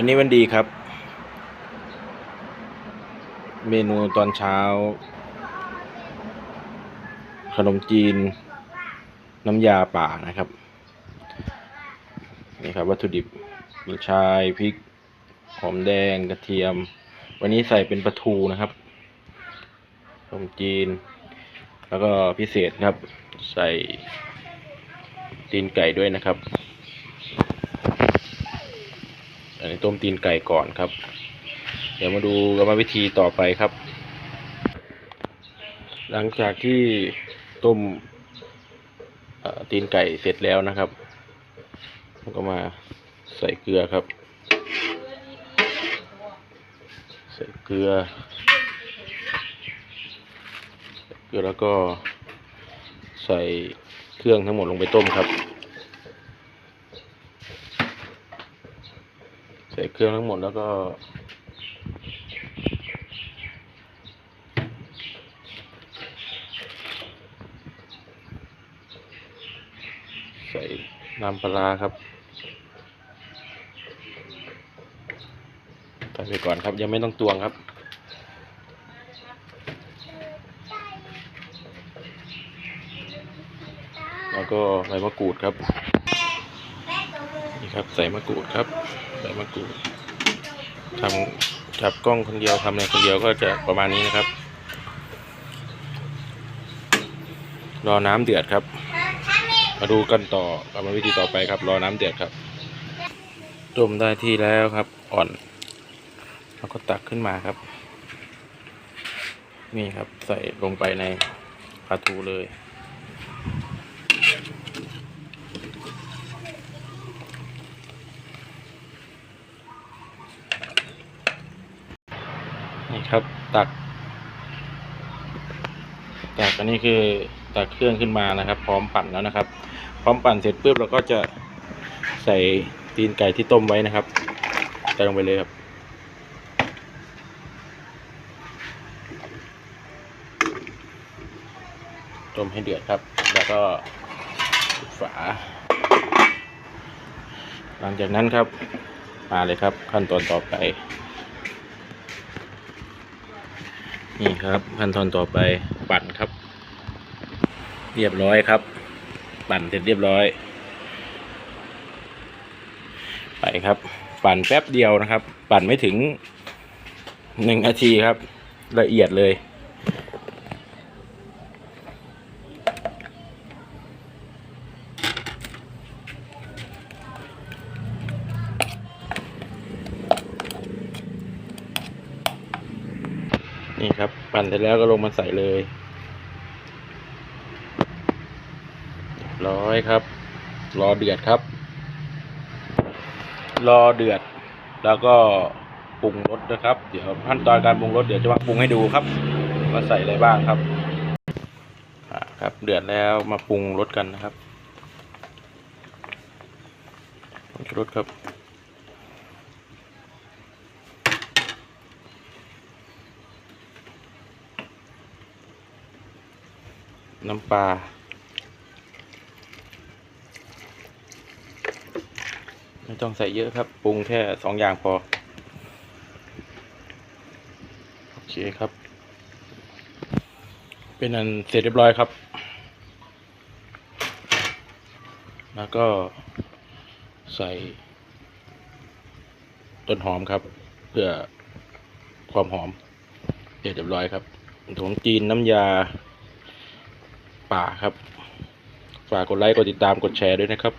วันนี้วันดีครับ เมนูตอนเช้า ขนมจีน น้ำยาป่านะครับ นี่ครับวัตถุดิบกระชายพริก หอมแดงกระเทียม วันนี้ใส่เป็นปลาทูนะครับ ขนมจีน แล้วก็พิเศษครับ ใส่ตีนไก่ด้วยนะครับ อั นนี้ต้มตีนไก่ก่อนครับ เดี๋ยวมาดูกรรมวิธีต่อไปครับ หลังจากที่ต้มตีนไก่เสร็จแล้วนะครับก็มาใส่เกลือครับ ใส่เกลือเกลือแล้วก็ใส่เครื่องทั้งหมดลงไปต้มครับ ใส่เครื่องทั้งหมดแล้วก็ ใส่น้ำปลาครับใส่ไปก่อนครับยังไม่ต้องตวงครับแล้วก็ใบมะกรูดครับ นี่ครับใส่มะกรูดครับ ใส่มะกรูดทำจับกล้องคนเดียวทำอะไรคนเดียวก็จะประมาณนี้นะครับ รอน้ำเดือดครับ มาดูกันต่อกรรมวิธีต่อไปครับ รอน้ำเดือดครับต้มได้ที่แล้วครับ อ่อนแล้วก็ตักขึ้นมาครับ นี่ครับใส่ลงไปในปลาทูเลย นี่ครับตัก ตักอันนี้คือตักเครื่องขึ้นมานะครับ พร้อมปั่นแล้วนะครับ พร้อมปั่นเสร็จปุ๊บเราก็จะใส่ตีนไก่ที่ต้มไว้นะครับใส่ลงไปเลยครับต้มให้เดือดครับ แล้วก็ฝา หลังจากนั้นครับ มาเลยครับขั้นตอนต่อไป นี่ครับขั้นตอนต่อไปปั่นครับ เรียบร้อยครับ ปั่นเสร็จเรียบร้อย ไปครับ ปั่นแป๊บเดียวนะครับ ปั่นไม่ถึงหนึ่งนาทีครับ ละเอียดเลย นี่ครับ ปั่นเสร็จแล้วก็ลงมาใส่เลยร้อยครับ รอเดือดครับ รอเดือด แล้วก็ปรุงรสนะครับ เดี๋ยวขั้นตอนการปรุงรสเดี๋ยวจะมาปรุงให้ดูครับว่าใส่อะไรบ้างครับครับ เดือดแล้วมาปรุงรสกันนะครับผงชูรสครับ น้ำปลาไม่ต้องใส่เยอะครับ ปรุงแค่สองอย่างพอ โอเคครับ เป็นอันเสร็จเรียบร้อยครับ แล้วก็ใส่ต้นหอมครับ เพื่อความหอมเสร็จเรียบร้อยครับถุงจีนน้ำยา ป่าครับ ฝากกดไลค์กดติดตามกดแชร์ด้วยนะครับ